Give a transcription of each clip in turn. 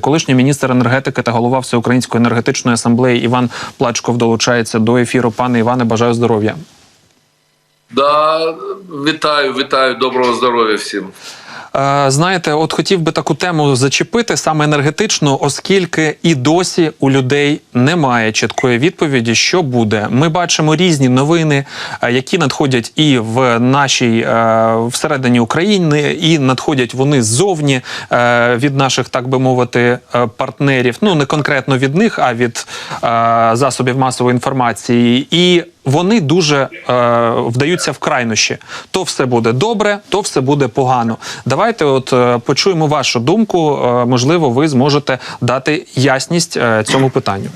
Колишній міністр енергетики та голова Всеукраїнської енергетичної асамблеї Іван Плачков долучається до ефіру. Пане Іване, бажаю здоров'я. Да, вітаю, вітаю, доброго здоров'я всім. Е, Знаєте, от хотів би таку тему зачепити саме енергетичну, оскільки і досі у людей немає чіткої відповіді, що буде. Ми бачимо різні новини, е, які надходять і в нашій е, всередині України, і надходять вони ззовні від наших, так би мовити, партнерів. Ну не конкретно від них, а від засобів масової інформації. І вони дуже е, вдаються в крайнощі. То все буде добре, то все буде погано. Давайте, от е, почуємо вашу думку. Е, можливо, ви зможете дати ясність е, цьому питанню.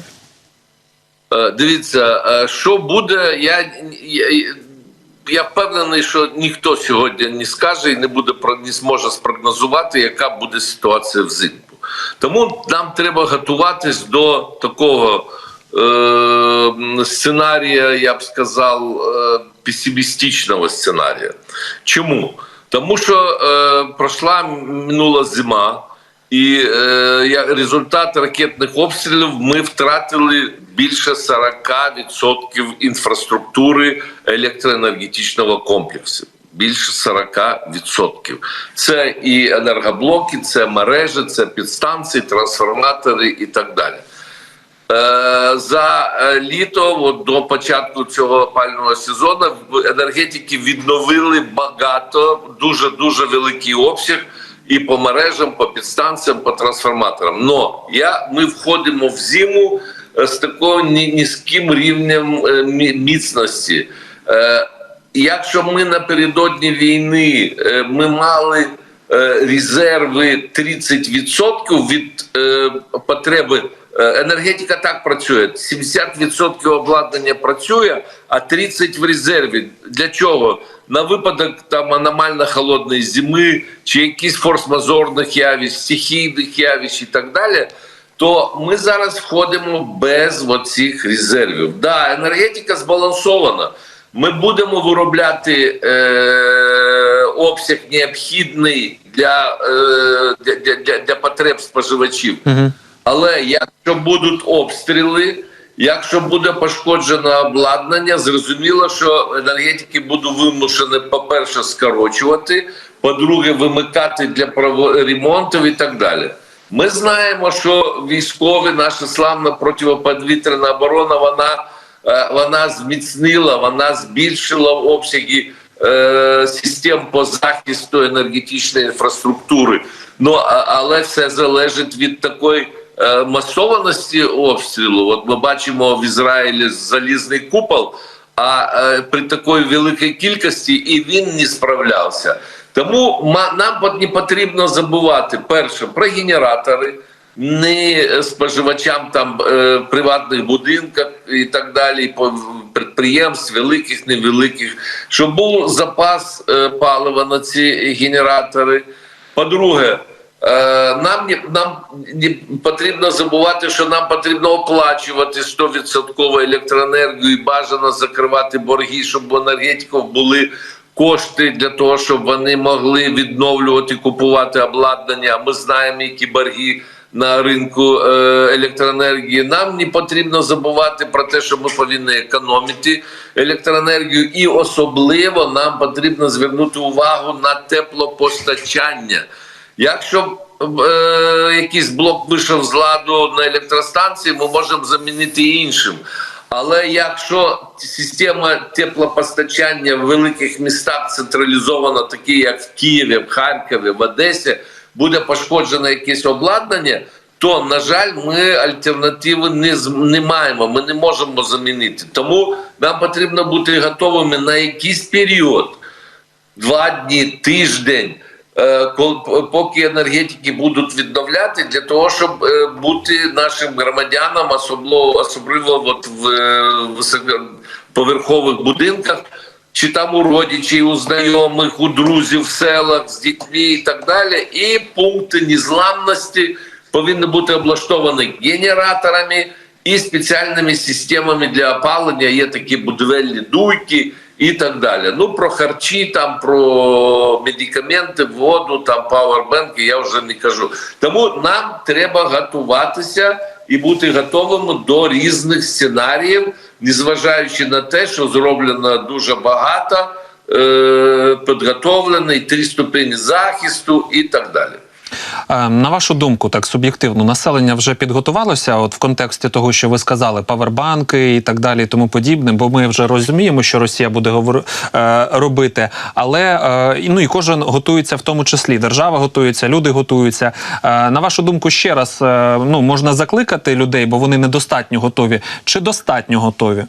Е, Дивіться, е, що буде, я, я, я впевнений, що ніхто сьогодні не скаже і не буде не зможе спрогнозувати, яка буде ситуація взимку. Тому нам треба готуватись до такого е, сценарія, я б сказав, е, песимістичного сценарія. Чому? Тому що е, пройшла минула зима. І е, результат ракетних обстрілів ми втратили більше 40% інфраструктури електроенергетичного комплексу. Більше 40%. Це і енергоблоки, це мережі, це підстанції, трансформатори і так далі. Е, за е, літо, от до початку цього опального сезону, в енергетики відновили багато, дуже дуже великий обсяг і по мережам, по підстанціям, по трансформаторам. Но я ми входимо в зиму е, з таким низьким рівнем мі- міцності. Якщо ми напередодні війни ми мали резерви 30% від потреби. Е, Енергетика так працює: 70% обладнання працює, а 30% в резерві. Для чого? На випадок там аномально холодної зими чи якісь форс-мажорних явищ, стихійних явищ і так далі. То ми зараз входимо без оцих резервів. Да, енергетика збалансована. Ми будемо виробляти е, обсяг необхідний для, е, для, для, для потреб споживачів. Угу. Але якщо будуть обстріли, якщо буде пошкоджено обладнання, зрозуміло, що енергетики будуть вимушені, по-перше, скорочувати, по-друге, вимикати для ремонтів і так далі. Ми знаємо, що військові, наша славна протиповітряна оборона, вона, е, вона зміцнила, вона збільшила обсяги е, систем по захисту енергетичної інфраструктури. Ну але все залежить від такої масованості обстрілу. От ми бачимо в Ізраїлі залізний купол. А е, при такої великій кількості і він не справлявся. Тому нам не потрібно забувати перше про генератори, не е, споживачам там е, приватних будинках і так далі, підприємств, великих, невеликих, щоб був запас е, палива на ці генератори. По-друге, Е, Нам не нам не потрібно забувати, що нам потрібно оплачувати 100% електроенергію і бажано закривати борги, щоб у енергетиків були кошти для того, щоб вони могли відновлювати, купувати обладнання. Ми знаємо, які борги на ринку е, електроенергії. Нам не потрібно забувати про те, що ми повинні економити електроенергію, і особливо нам потрібно звернути увагу на теплопостачання. Якщо е, якийсь блок вийшов з ладу на електростанції, ми можемо замінити іншим. Але якщо система теплопостачання в великих містах централізована, такі як в Києві, в Харкові, в Одесі, буде пошкоджено якесь обладнання, то на жаль, ми альтернативи не не маємо. Ми не можемо замінити. Тому нам потрібно бути готовими на якийсь період два дні, тиждень, поки енергетики будуть відновляти, для того, щоб е, бути нашим громадянам, особливо, особливо от в е, високоповерхових будинках, чи там у родичів, у знайомих, у друзів в селах з дітьми і так далі. І пункти незламності повинні бути облаштовані генераторами і спеціальними системами для опалення. Є такі будівельні дуйки, і так далі. Ну про харчі, там про медикаменти, воду, там пауербенки я вже не кажу. Тому нам треба готуватися і бути готовими до різних сценаріїв, незважаючи на те, що зроблено дуже багато, е, підготовлений, три ступені захисту і так далі. Е, На вашу думку, так суб'єктивно, населення вже підготувалося, от в контексті того, що ви сказали, павербанки і так далі, і тому подібне, бо ми вже розуміємо, що Росія буде говор... е, робити. Але е, ну і кожен готується в тому числі. Держава готується, люди готуються. На вашу думку, ще раз ну можна закликати людей, бо вони недостатньо готові, чи достатньо готові?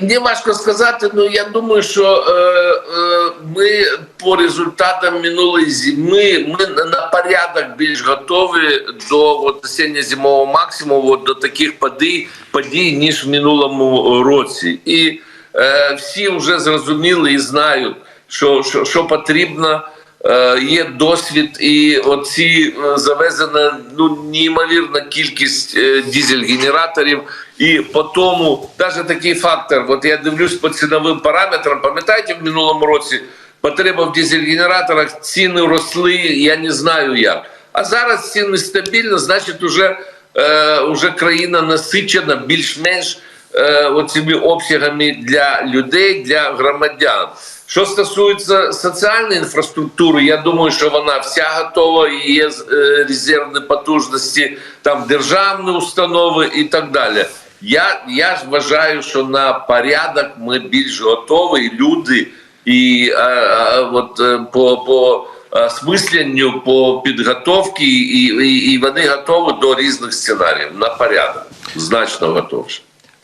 Мені важко сказати, ну я думаю, що е, ми по результатам минулої зими ми на- порядок більш готові до от, осінньо-зимового максимуму, до таких подій, подій, ніж в минулому році. І е, всі вже зрозуміли і знають, що, що, що потрібно. Е, Є досвід, і оці е, завезена ну неймовірна кількість е, дизель-генераторів. І по тому, навіть такий фактор, от я дивлюсь по ціновим параметрам. Пам'ятаєте, в минулому році потреба в дизель-генераторах ціни росли, я не знаю як. А зараз ціни стабільні, значить, уже, е, уже країна насичена більш-менш е, оцими обсягами для людей, для громадян. Що стосується соціальної інфраструктури, я думаю, що вона вся готова, і є е, резервні потужності, там державні установи і так далі. Я, я ж вважаю, що на порядок ми більш готові, і люди, і е, е, от, е, по, по осмисленню, по підготовці, і, і, і вони готові до різних сценаріїв на порядок. Значно готові.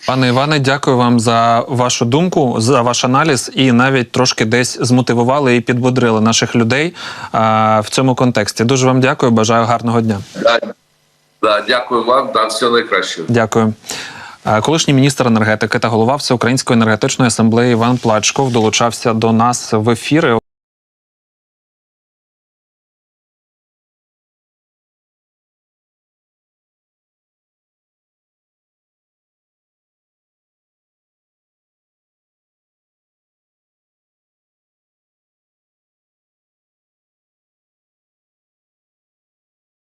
Пане Іване, дякую вам за вашу думку, за ваш аналіз, і навіть трошки десь змотивували і підбодрили наших людей а, в цьому контексті. Дуже вам дякую. Бажаю гарного дня. Да, да, дякую вам, да, все найкраще. Дякую. Е, Колишній міністр енергетики та голова Всеукраїнської енергетичної асамблеї Іван Плачков долучався до нас в ефіри.